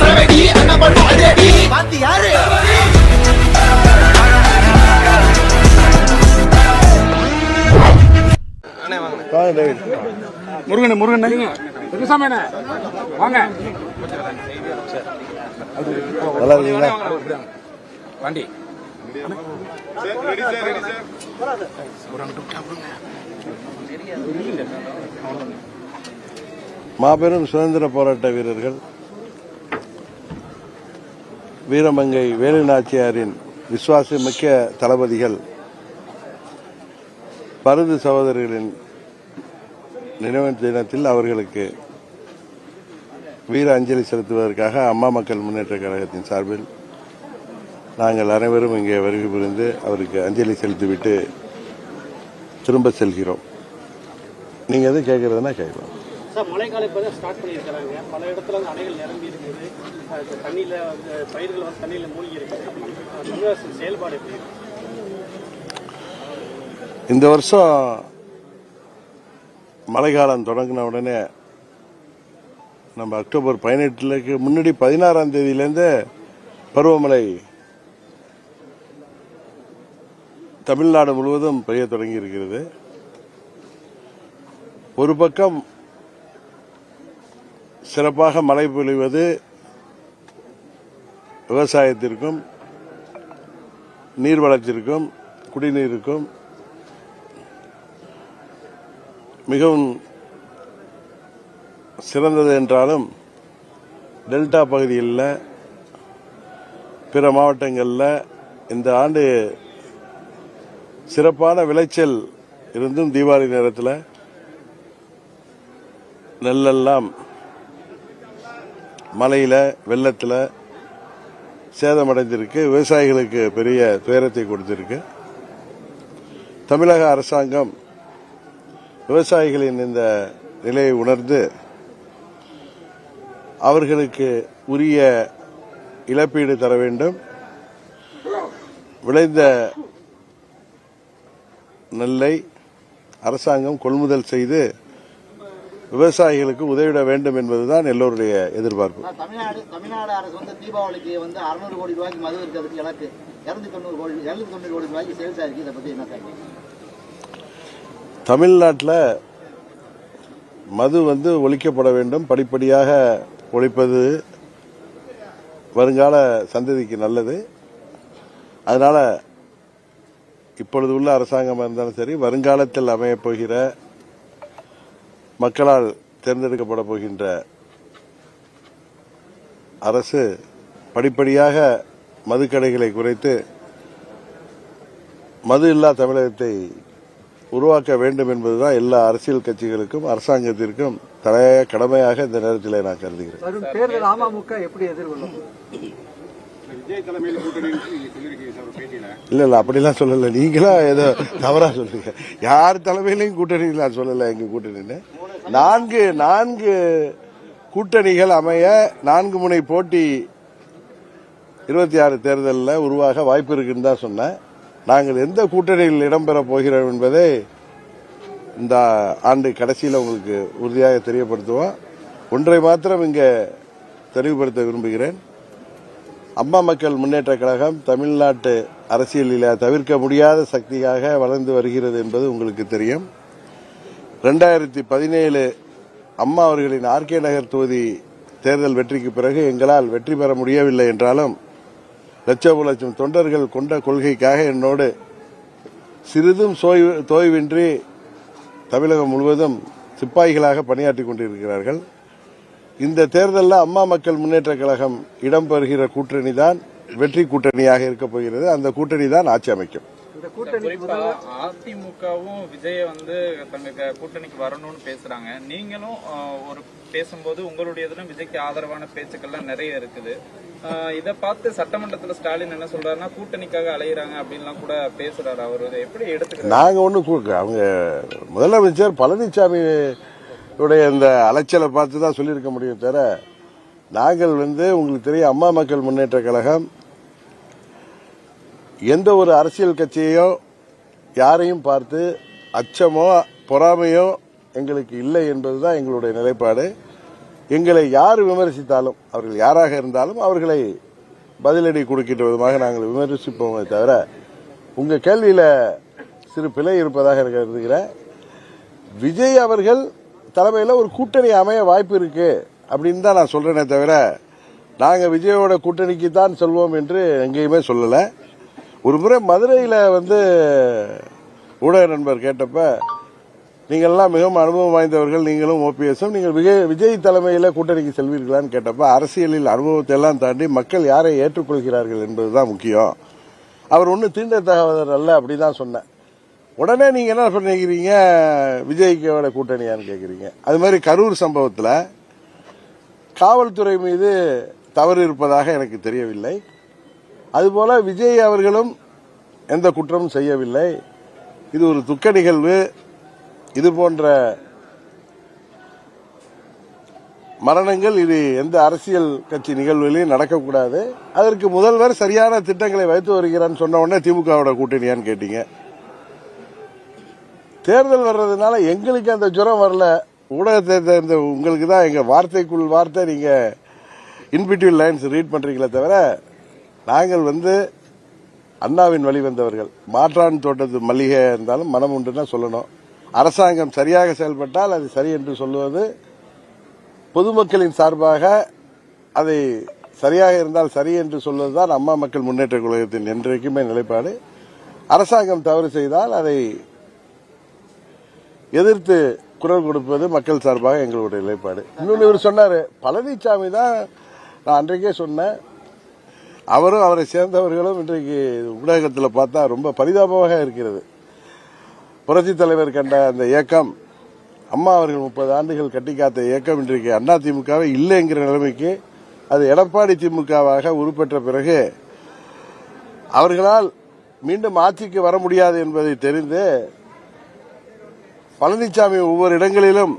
சரவெடி பாத்து யாரு? முருகன் முருகன். பெருசாமி வாங்க. நல்லா இருக்கீங்களா? மாபெரும் சுதந்திர போராட்ட வீரர்கள் வீரமங்கை வேலு நாச்சியாரின் விசுவாச மிக்க தளபதிகள் பருது சகோதரர்களின் நினைவு தினத்தில் அவர்களுக்கு வீர அஞ்சலி செலுத்துவதற்காக அம்மா மக்கள் முன்னேற்ற கழகத்தின் சார்பில் நாங்கள் அனைவரும் இங்கே வருகை புரிந்து அவருக்கு அஞ்சலி செலுத்திவிட்டு திரும்ப செல்கிறோம். நீங்கள் எதுவும் கேட்குறதுனா கேட்கலாம். சார் மழைக்காலம் இப்போ தான் ஸ்டார்ட் பண்ணியிருக்கிறாங்க. பல இடத்துல வந்து அணைகள் நிரம்பி இருக்குது. தண்ணியில் வந்து பயிர்கள் வந்து தண்ணியில் மூழ்கி இருக்குது தமிழக அரசின் செயல்பாடு எப்படி இந்த வருஷம் மழைக்காலம் தொடங்கின உடனே நம்ம அக்டோபர் பதினெட்டுலக்கு முன்னாடி பதினாறாம் தேதியிலேருந்து பருவமழை தமிழ்நாடு முழுவதும் பெய்ய தொடங்கி இருக்கிறது ஒரு பக்கம் சிறப்பாக மழை பொழிவது விவசாயத்திற்கும் நீர்வளத்திற்கும் குடிநீருக்கும் மிகவும் சிறந்தது என்றாலும் டெல்டா பகுதியில் பிற மாவட்டங்களில் இந்த ஆண்டு சிறப்பான விளைச்சல் இருந்தும் தீபாவளி நேரத்தில் நெல்லெல்லாம் மழையில் வெள்ளத்தில் சேதமடைந்திருக்கு. விவசாயிகளுக்கு பெரிய துயரத்தை கொடுத்திருக்கு. தமிழக அரசாங்கம் விவசாயிகளின் இந்த நிலையை உணர்ந்து அவர்களுக்கு உரிய இழப்பீடு தர வேண்டும். விளைந்த நெல்லை அரசாங்கம் கொள்முதல் செய்து விவசாயிகளுக்கு உதவிட வேண்டும் என்பதுதான் எல்லோருடைய எதிர்பார்ப்பு. தமிழ்நாடு தமிழ்நாடு அரசு வந்து தீபாவளிக்கு வந்து அறுநூறு கோடி ரூபாய்க்கு மது இருக்கிறதுக்கு இலக்கு இருநூத்தி தொண்ணூறு கோடி இருநூத்தி தொண்ணூறு கோடி ரூபாய்க்கு சேல்ஸ் ஆயிருக்கு இதை பத்தி என்ன தமிழ்நாட்டில் மது வந்து ஒழிக்கப்பட வேண்டும். படிப்படியாக ஒழிப்பது வருங்கால சந்ததிக்கு நல்லது. அதனால இப்பொழுது உள்ள அரசாங்கமாக இருந்தாலும் சரி வருங்காலத்தில் அமையப் போகிற மக்களால் தேர்ந்தெடுக்கப்பட போகின்ற அரசு படிப்படியாக மதுக்கடைகளை குறைத்து மது இல்லா தமிழகத்தை உருவாக்க வேண்டும் என்பதுதான் எல்லா அரசியல் கட்சிகளுக்கும் அரசாங்கத்திற்கும் தலையாய கடமையாக இந்த நேரத்தில் நான் கருதுகிறேன். வரும் தேர்தல் அமமுக எப்படி எதிர்கொள்ளும்? இல்ல இல்ல அப்படிலாம் சொல்லல. நீங்களா ஏதோ தவறா சொல்றீங்க. யார் தலைமையிலையும் கூட்டணி நான் சொல்லல எங்க கூட்டணின்னு. நான்கு நான்கு கூட்டணிகள் அமைய நான்கு முனை போட்டி இருபத்தி ஆறு தேர்தலில் உருவாக வாய்ப்பு இருக்குன்னு தான் சொன்னேன். நாங்கள் எந்த கூட்டணியில் இடம்பெற போகிறோம் என்பதை இந்த ஆண்டு கடைசியில் உங்களுக்கு உறுதியாக தெரியப்படுத்துவோம். ஒன்றை மாத்திரம் இங்கே தெளிவுபடுத்த விரும்புகிறேன். அம்மா மக்கள் முன்னேற்ற கழகம் தமிழ்நாட்டு அரசியலில் தவிர்க்க முடியாத சக்தியாக வளர்ந்து வருகிறது என்பது உங்களுக்கு தெரியும். ரெண்டாயிரத்தி பதினேழு அம்மா அவர்களின் ஆர்கே நகர் தொகுதி தேர்தல் வெற்றிக்கு பிறகு எங்களால் வெற்றி பெற முடியவில்லை என்றாலும் லட்சம் லட்சம் தொண்டர்கள் கொண்ட கொள்கைக்காக என்னோடு சிறிதும் தோய்வின்றி தமிழகம் முழுவதும் சிப்பாய்களாக பணியாற்றி கொண்டிருக்கிறார்கள். இந்த தேர்தலில் அம்மா மக்கள் முன்னேற்ற கழகம் இடம்பெறுகிற கூட்டணி தான் வெற்றி கூட்டணியாக இருக்கப் போகிறது. அந்த கூட்டணி தான் ஆட்சி அமைக்கும். இந்த கூட்டணி அதிமுகவும் விஜய வந்து தங்க கூட்டணிக்கு வரணும்னு பேசுறாங்க. நீங்களும் ஒரு பேசும்போது உங்களுடையதுல விஜய்க்கு ஆதரவான பேச்சுக்கள்லாம் நிறைய இருக்குது. ஆஹ், இத பார்த்து சட்டமன்றத்துல ஸ்டாலின் என்ன சொல்றாருன்னா கூட்டணிக்காக அலையுறாங்க அப்படின்லாம் கூட பேசுறாரு அவர். எப்படி எடுத்துக்கிறாரு? நாங்க ஒண்ணு அவங்க முதலமைச்சர் பழனிசாமி உடைய இந்த அலைச்சலை பார்த்து தான் சொல்லியிருக்க முடியும் தவிர நாங்கள் வந்து உங்களுக்கு தெரியும் அம்மா மக்கள் முன்னேற்ற கழகம் எந்த ஒரு அரசியல் கட்சியையோ யாரையும் பார்த்து அச்சமோ பொறாமையோ எங்களுக்கு இல்லை என்பதுதான் எங்களுடைய நிலைப்பாடு. எங்களை யார் விமர்சித்தாலும் அவர்கள் யாராக இருந்தாலும் அவர்களை பதிலடி கொடுக்கின்ற விதமாக நாங்கள் விமர்சிப்போமே தவிர உங்கள் கேள்வியில் சிறு பிழை இருப்பதாக எனக்கு கருதுகிறேன் விஜய் அவர்கள் தலைமையில் ஒரு கூட்டணி அமைய வாய்ப்பு இருக்கு அப்படின்னு தான் நான் சொல்றேனே தவிர நாங்கள் விஜயோட கூட்டணிக்கு தான் சொல்வோம் என்று எங்கேயுமே சொல்லலை. ஒரு முறை மதுரையில் வந்து ஊடக நண்பர் கேட்டப்ப நீங்கள்லாம் மிகவும் அனுபவம் வாய்ந்தவர்கள் நீங்களும் ஓபிஎஸும் நீங்கள் விஜய் விஜய் தலைமையில் கூட்டணிக்கு செல்வீர்களான்னு கேட்டப்ப அரசியலில் அனுபவத்தை எல்லாம் தாண்டி மக்கள் யாரை ஏற்றுக்கொள்கிறார்கள் என்பது தான் முக்கியம். அவர் ஒன்றும் தீண்ட தகவலர் அல்ல அப்படிதான் சொன்னேன் உடனே நீங்கள் என்ன பண்ணிக்கிறீங்க? விஜய்க்கோட கூட்டணியான்னு கேட்குறீங்க அது மாதிரி கரூர் சம்பவத்தில் காவல்துறை மீது தவறு இருப்பதாக எனக்கு தெரியவில்லை. அதுபோல விஜய் அவர்களும் எந்த குற்றமும் செய்யவில்லை. இது ஒரு துக்க நிகழ்வு. இது போன்ற மரணங்கள் இது எந்த அரசியல் கட்சி நிகழ்வுகளையும் நடக்கக்கூடாது. அதற்கு முதல்வர் சரியான திட்டங்களை வைத்து வருகிறான்னு சொன்ன உடனே திமுகவோட கூட்டணியான்னு கேட்டீங்க. தேர்தல் வர்றதுனால எங்களுக்கு அந்த ஜுரம் வரல. ஊடகத்தை தெரிந்த உங்களுக்கு தான் எங்க வார்த்தைக்குள் வார்த்தை நீங்க இன்பிட்யூல் லைன்ஸ் ரீட் பண்றீங்களே தவிர நாங்கள் வந்து அண்ணாவின் வழி வந்தவர்கள். மாற்றான் தோட்டத்து மல்லிகை இருந்தாலும் மனம் உண்டுன்னா சொல்லணும். அரசாங்கம் சரியாக செயல்பட்டால் அது சரி என்று சொல்லுவது பொதுமக்களின் சார்பாக அதை சரியாக இருந்தால் சரி என்று சொல்வதுதான் அம்மா மக்கள் முன்னேற்ற கழகத்தின் என்றைக்குமே நிலைப்பாடு. அரசாங்கம் தவறு செய்தால் அதை எதிர்த்து குரல் கொடுப்பது மக்கள் சார்பாக எங்களுடைய நிலைப்பாடு. இன்னொன்று இவர் சொன்னார் பழனிசாமி தான் நான் அன்றைக்கே சொன்னேன் அவரும் அவரை சேர்ந்தவர்களும் இன்றைக்கு ஊடகத்தில் பார்த்தா ரொம்ப பரிதாபமாக இருக்கிறது. புரட்சி தலைவர் கண்ட அந்த இயக்கம் அம்மா அவர்கள் முப்பது ஆண்டுகள் கட்டி காத்த இயக்கம் இன்றைக்கு அண்ணா திமுகவே இல்லைங்கிற நிலைமைக்கு அது எடப்பாடி திமுகவாக உருப்பெற்ற பிறகு அவர்களால் மீண்டும் ஆட்சிக்கு வர முடியாது என்பதை தெரிந்து பழனிசாமி ஒவ்வொரு இடங்களிலும்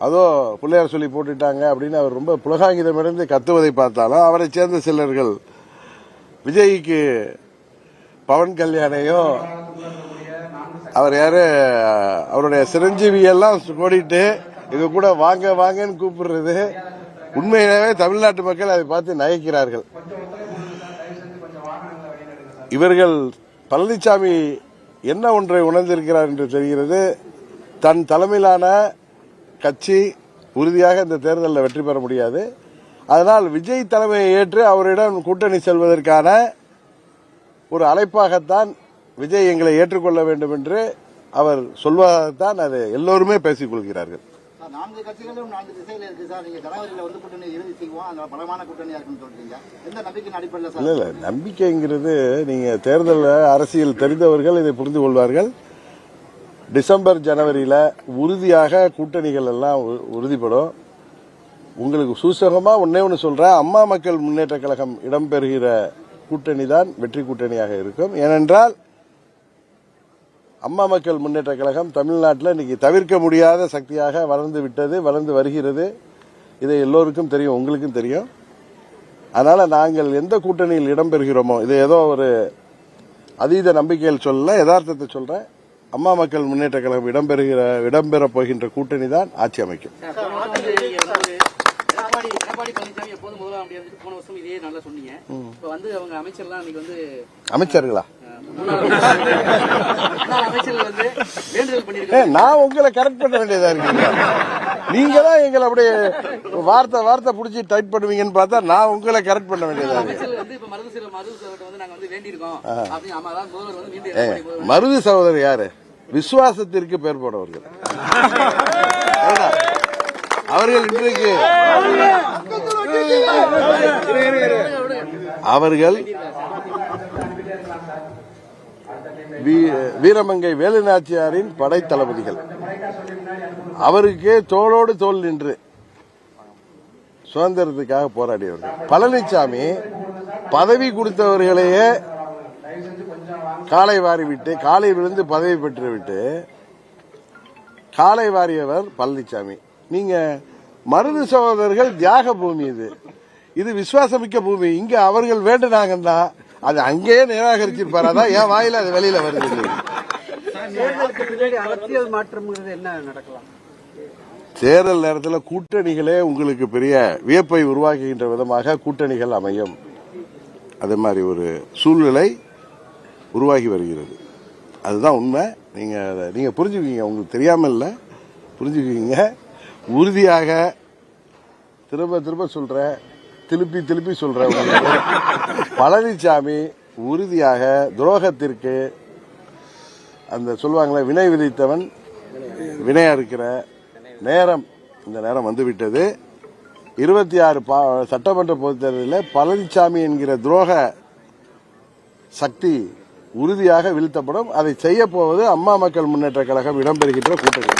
அதோ பிள்ளையார் சொல்லி போட்டுட்டாங்க அப்படின்னு அவர் ரொம்ப புலகாங்கிதமிருந்து கத்துவதை பார்த்தாலும் அவரை சேர்ந்த சிலர்கள் விஜய்க்கு பவன் கல்யாணையும் அவர் யாரு அவருடைய சிரஞ்சீவி எல்லாம் கோடிட்டு கூட வாங்க வாங்கன்னு கூப்பிடுறது. உண்மையிலேயே தமிழ்நாட்டு மக்கள் அதை பார்த்து நகைக்கிறார்கள். இவர்கள் பழனிசாமி என்ன ஒன்றை உணர்ந்திருக்கிறார் என்று தெரிகிறது? தன் தலைமையிலான கட்சி உறுதியாக இந்த தேர்தலில் வெற்றி பெற முடியாது. அதனால் விஜய் தலைமையை ஏற்று அவரிடம் கூட்டணி செல்வதற்கான ஒரு அழைப்பாகத்தான் விஜய் எங்களை ஏற்றுக்கொள்ள வேண்டும் என்று அவர் சொல்வதாகத்தான் அது எல்லோருமே பேசிக் கொள்கிறார்கள். நான்கு கட்சிகளும் நான்கு திசையில இருக்கு சார். நீங்க ஜனவரியில வந்து கூட்டணி இறுதி செய்வோம். அந்த பலமான கூட்டணியா இருக்குன்னு சொல்றீங்க. எந்த நம்பிக்கையின் அடிப்படையில் இல்ல சார்? இல்ல நம்பிக்கைங்கிறது நீங்க தேர்தல் அரசியல் தெரிந்தவர்கள் இதை புரிந்து கொள்வார்கள். டிசம்பர் ஜனவரியில உறுதியாக கூட்டணிகள் எல்லாம் உறுதிப்படும். உங்களுக்கு சூசகமா ஒன்னே ஒன்று சொல்றேன். அம்மா மக்கள் முன்னேற்ற கழகம் இடம்பெறுகிற கூட்டணி தான் வெற்றி கூட்டணியாக இருக்கும். ஏனென்றால் அம்மா மக்கள் முன்னேற்ற கழகம் தமிழ்நாட்டில் இன்னைக்கு தவிர்க்க முடியாத சக்தியாக வளர்ந்து விட்டது வளர்ந்து வருகிறது. இதை எல்லோருக்கும் தெரியும் உங்களுக்கும் தெரியும். அதனால் நாங்கள் எந்த கூட்டணியில் இடம்பெறுகிறோமோ இது ஏதோ ஒரு அதீத நம்பிக்கையில் சொல்ல யதார்த்தத்தை சொல்கிறேன் அம்மா மக்கள் முன்னேற்ற கழகம் இடம்பெறுகிற இடம்பெறப் போகின்ற கூட்டணி தான் ஆட்சி அமைக்கும் எடப்பாடி எடப்பாடி பழனிசாமி எப்போதும் முதலாம் அப்படி இருந்துட்டு போன வருஷம் இதே நல்லா சொன்னீங்க. இப்ப வந்து அவங்க அமைச்சர்லாம் இன்னைக்கு வந்து அமைச்சர்களா? அமைச்சர்கள் வந்து வேண்டுதல் நான் உங்களை கரெக்ட் பண்ண வேண்டியதா இருக்கு நீங்க தான் எங்களை அப்படியே வார்த்தை வார்த்தை புடிச்சு டைப் பண்ணுவீங்கன்னு பார்த்தா நான் உங்களை கரெக்ட் பண்ண வேண்டியதா இருக்கு மருது சகோதரர் யாரு? விசுவாசத்திற்கு பேர் போனவர்கள். ஏன்னா, அவர்கள் இன்றைக்கு அவர்கள் வீ- வீரமங்கை வேலுநாச்சியாரின் படை தளபதிகள் அவருக்கு தோளோடு தோல் நின்று சுதந்திரத்துக்காக போராடியவர்கள். பழனிசாமி பதவி கொடுத்தவர்களையே காலை வாரி விட்டு காலை விழுந்து பதவி பெற்று விட்டு காலை வாரியவர் பழனிசாமி நீங்க மருது சகோதரர்கள் தியாக பூமி இது. இது விசுவாசமிக்க பூமி. இங்க அவர்கள் வேண்டுனாங்கன்னா அது அங்கேயே நிராகரிச்சிருப்பாரு. அதான் என் வாயில அது வெளியில வருது. அரசியல் மாற்றம்ங்கிறது என்ன நடக்கலாம்? தேர்தல் நேரத்தில் கூட்டணிகளே உங்களுக்கு பெரிய வியப்பை உருவாக்குகின்ற விதமாக கூட்டணிகள் அமையும். அது மாதிரி ஒரு சூழ்நிலை உருவாகி வருகிறது. அதுதான் உண்மை. நீங்க அதை- நீங்க புரிஞ்சுக்குவீங்க. உங்களுக்கு தெரியாம இல்ல புரிஞ்சுக்குவீங்க. உறுதியாக திரும்ப திரும்ப சொல்றேன். திருப்பி திருப்பி சொல்றேன் பழனிசாமி உறுதியாக துரோகத்திற்கு அந்த சொல்லுவாங்களே வினை விதித்தவன் வினை அறுக்கிற நேரம் இந்த நேரம் வந்துவிட்டது. இருபத்தி ஆறு சட்டமன்ற பொதுத் தேர்தலில் பழனிசாமி என்கிற துரோக சக்தி உறுதியாக வீழ்த்தப்படும். அதை செய்ய போவது அம்மா மக்கள் முன்னேற்ற கழகம் இடம்பெறுகின்ற கூட்டணி.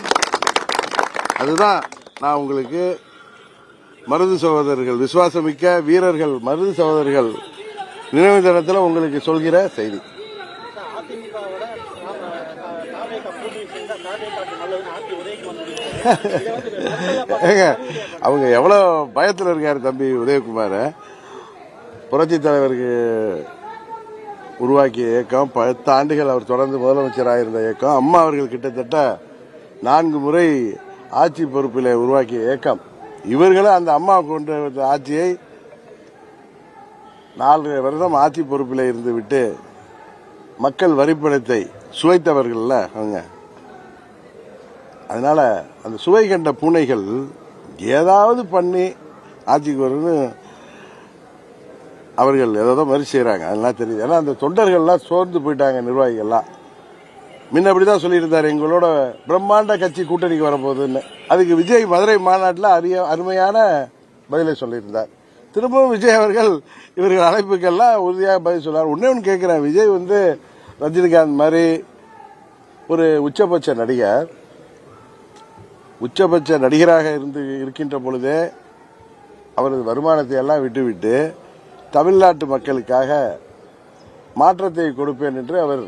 அதுதான் நான் உங்களுக்கு மருது சகோதரர்கள் விசுவாசமிக்க வீரர்கள் மருது சகோதரர்கள் நினைவு தினத்தில் உங்களுக்கு சொல்கிற செய்தி. அவங்க எவ்வளோ பயத்தில் இருக்கார் தம்பி உதயகுமார். புரட்சி தலைவருக்கு உருவாக்கிய இயக்கம் பத்து ஆண்டுகள் அவர் தொடர்ந்து முதலமைச்சராக இருந்த இயக்கம் அம்மா அவர்கள் கிட்டத்தட்ட நான்கு முறை ஆட்சி பொறுப்பில் உருவாக்கிய இயக்கம். இவர்களும் அந்த அம்மா கொண்டு வந்த ஆட்சியை நாலு வருடம் ஆட்சி பொறுப்பில் இருந்து விட்டு மக்கள் வரிப்பணத்தை சுவைத்தவர்கள்ல அவங்க. அதனால அந்த சுவை கண்ட பூனைகள் ஏதாவது பண்ணி ஆட்சிக்கு வரும்னு அவர்கள் ஏதோ மாதிரி செய்கிறாங்க அதெல்லாம் தெரியுது. ஏன்னா அந்த தொண்டர்கள்லாம் சோர்ந்து போயிட்டாங்க நிர்வாகிகள்லாம். முன்ன அப்படிதான் சொல்லியிருந்தார் எங்களோட பிரம்மாண்ட கட்சி கூட்டணிக்கு வரப்போகுதுன்னு. அதுக்கு விஜய் மதுரை மாநாட்டில் அரிய அருமையான பதிலை சொல்லியிருந்தார். திரும்பவும் விஜய் அவர்கள் இவர்கள் அழைப்புக்கெல்லாம் உறுதியாக பதில் சொன்னார். ஒன்றே ஒன்று கேட்குறேன். விஜய் வந்து ரஜினிகாந்த் மாதிரி ஒரு உச்சபட்ச நடிகர். உச்சபட்ச நடிகராக இருந்து இருக்கின்ற பொழுதே அவரது வருமானத்தை எல்லாம் விட்டுவிட்டு தமிழ்நாட்டு மக்களுக்காக மாற்றத்தை கொடுப்பேன் என்று அவர்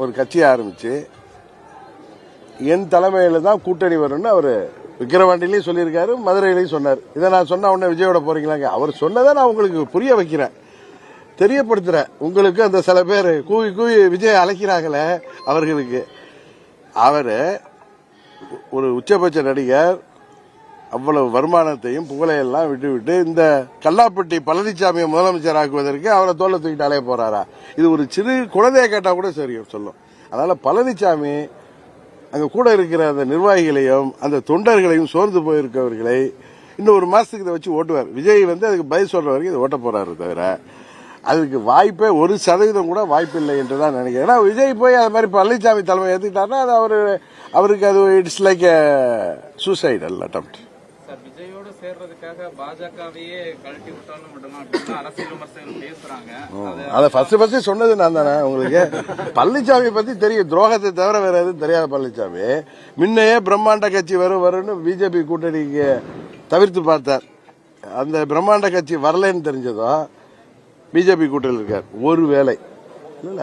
ஒரு கட்சியை ஆரம்பிச்சு என் தலைமையில தான் கூட்டணி வரும்னு அவர் விக்கிரவாண்டிலையும் சொல்லியிருக்காரு மதுரையிலையும் சொன்னார். இதை நான் சொன்ன உடனே விஜயோட போறீங்களாங்க? அவர் சொன்னதை நான் உங்களுக்கு புரிய வைக்கிறேன். தெரியப்படுத்துறேன். உங்களுக்கு அந்த சில பேர் கூவி கூவி விஜய் அழைக்கிறாங்களே அவர்களுக்கு. அவர் ஒரு உச்சபட்ச நடிகர் அவ்வளவு வருமானத்தையும் புகழையெல்லாம் விட்டு விட்டு இந்த கல்லாப்பட்டி பழனிசாமியை முதலமைச்சர் ஆக்குவதற்கு அவரை தோலை தூக்கிட்டு அலைய போறாரா? இது ஒரு சிறு குழந்தைய கேட்டா கூட சரி சொல்லும். அதனால பழனிசாமி அங்க கூட இருக்கிற அந்த நிர்வாகிகளையும் அந்த தொண்டர்களையும் சோர்ந்து போயிருக்கவர்களை இன்னும் ஒரு மாசத்துக்கு இதை வச்சு ஓட்டுவார். விஜய் வந்து அதுக்கு பதில் சொல்ற வரைக்கும் இதை ஓட்ட போறாரு தவிர அதுக்கு வாய்ப்பே ஒரு சதவீதம் கூட வாய்ப்பு இல்லை என்று தான் நினைக்கிறேன். ஏன்னா விஜய் போய் அது மாதிரி பழனிசாமி தலைமை ஏற்றுக்கிட்டாருன்னா அது அவர் அவருக்கு அது இட்ஸ் லைக் சூசைடல் அட்டம் சேர்றதுக்காக பாஜகவையே கழட்டி விட்டாலும் விடலாம் அப்படின்னு அரசியல் விமர்சகர்கள் பேசுறாங்க. அது ஃபர்ஸ்ட் ஃபர்ஸ்ட் சொன்னது நான் தானே உங்களுக்கு. பழனிசாமி பத்தி தெரியும். துரோகத்தை தவிர வேற எதுவும் தெரியாத பழனிசாமி முன்னையே பிரம்மாண்ட கட்சி வரும் வரும்னு பிஜேபி கூட்டணிக்கு தவிர்த்து பார்த்தார். அந்த பிரம்மாண்ட கட்சி வரலன்னு தெரிஞ்சதும் பிஜேபி கூட்டணியில் இருக்கார். ஒரு வேலை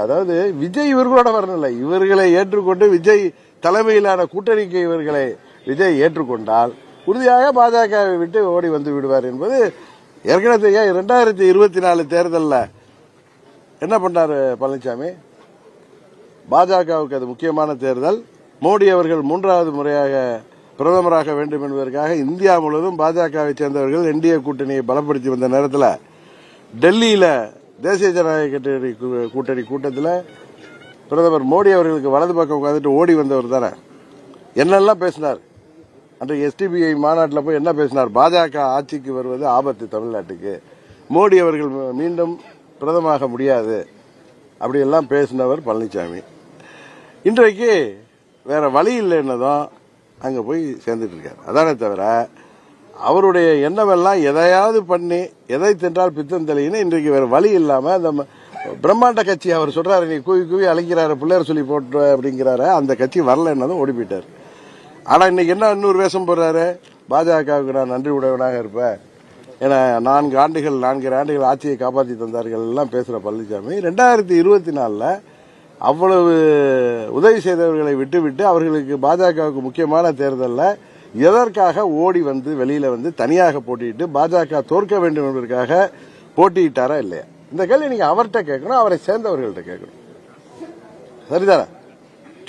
அதாவது விஜய் இவர்களோட வரணும்ல. இவர்களை ஏற்றுக்கொண்டு விஜய் தலைமையிலான கூட்டணிக்கு இவர்களை விஜய் ஏற்றுக்கொண்டால் உறுதியாக பாஜகவை விட்டு ஓடி வந்து விடுவார் என்பது ஏற்கனவே இரண்டாயிரத்தி இருபத்தி நாலு தேர்தலில். என்ன பண்ணாரு பழனிசாமி பாஜகவுக்கு அது முக்கியமான தேர்தல். மோடி அவர்கள் மூன்றாவது முறையாக பிரதமராக வேண்டும் என்பதற்காக இந்தியா முழுவதும் பாஜகவை சேர்ந்தவர்கள் என்டிஏ கூட்டணியை பலப்படுத்தி வந்த நேரத்தில் டெல்லியில் தேசிய ஜனநாயக கூட்டணி கூட்டணி கூட்டத்தில் பிரதமர் மோடி அவர்களுக்கு வலது பக்கம் உட்காந்துட்டு ஓடி வந்தவர் தானே. என்னெல்லாம் பேசினார்? அன்றைக்கு எஸ்டிபிஐ மாநாட்டில் போய் என்ன பேசினார்? பாஜக ஆட்சிக்கு வருவது ஆபத்து தமிழ்நாட்டுக்கு. மோடி அவர்கள் மீ- மீண்டும் பிரதமாக முடியாது. அப்படியெல்லாம் பேசினவர் பழனிசாமி இன்றைக்கு வேற வழி இல்லைன்னதும் அங்கே போய் சேர்ந்துட்டு இருக்காரு. அதானே தவிர அவருடைய எண்ணமெல்லாம் எதையாவது பண்ணி எதை தின்றால் பித்தம் தெளின்னு இன்றைக்கு வேற வழி இல்லாமல் அந்த ம- பிரம்மாண்ட கட்சி அவர் சொல்றாரு நீ கூவி கூவி அழைக்கிறாரு பிள்ளையார் சொல்லி போட்டு அப்படிங்கிறாரு. அந்த கட்சி வரலன்னதும் ஓடி போயிட்டார். ஆனால் இன்னைக்கு என்ன இன்னொரு வேஷம் போடுறாரு? பாஜகவுக்கு நான் நன்றி உடையவனாக இருப்பேன். ஏன்னா நான்கு ஆண்டுகள் நான்கு ஆண்டுகள் ஆட்சியை காப்பாற்றி தந்தார்கள் எல்லாம் பேசுகிற பழனிசாமி ரெண்டாயிரத்தி இருபத்தி நாலில் அவ்வளவு உதவி செய்தவர்களை விட்டுவிட்டு அவர்களுக்கு பாஜகவுக்கு முக்கியமான தேர்தலில் எதற்காக ஓடி வந்து வெளியில் வந்து தனியாக போட்டியிட்டு பாஜக தோற்க வேண்டும் என்பதற்காக போட்டியிட்டாரா இல்லையா? இந்த கேள்வி நீங்கள் அவர்கிட்ட கேட்கணும் அவரை சேர்ந்தவர்கள்ட்ட கேட்கணும். சரிதானே?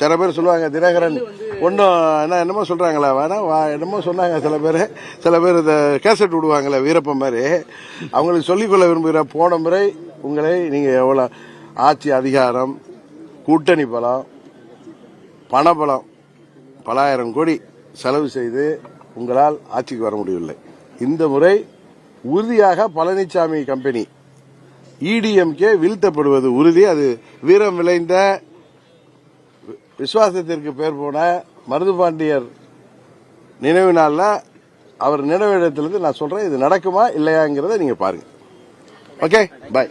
சில பேர் சொல்லுவாங்க தினகரன் ஒன்றும் என்ன என்னமோ சொல்கிறாங்களே வேணா வா என்னமோ சொன்னாங்க சில பேர். சில பேர் இந்த கேசட் விடுவாங்களே வீரப்பன் மாதிரி. அவங்களுக்கு சொல்லிக்கொள்ள விரும்புகிற போன முறை உங்களை நீங்கள் எவ்வளோ ஆட்சி அதிகாரம் கூட்டணி பலம் பணபலம் பலாயிரம் கோடி செலவு செய்து உங்களால் ஆட்சிக்கு வர முடியவில்லை. இந்த முறை உறுதியாக பழனிசாமி கம்பெனி இடிஎம்கே வீழ்த்தப்படுவது உறுதி. அது வீரம் விளைந்த விசுவாசத்திற்கு பேர் போன மருதுபாண்டியர் நினைவு நாளில் அவர் நினைவிடத்திலிருந்து நான் சொல்றேன் இது நடக்குமா இல்லையாங்கிறத நீங்க பாருங்க. Okay bye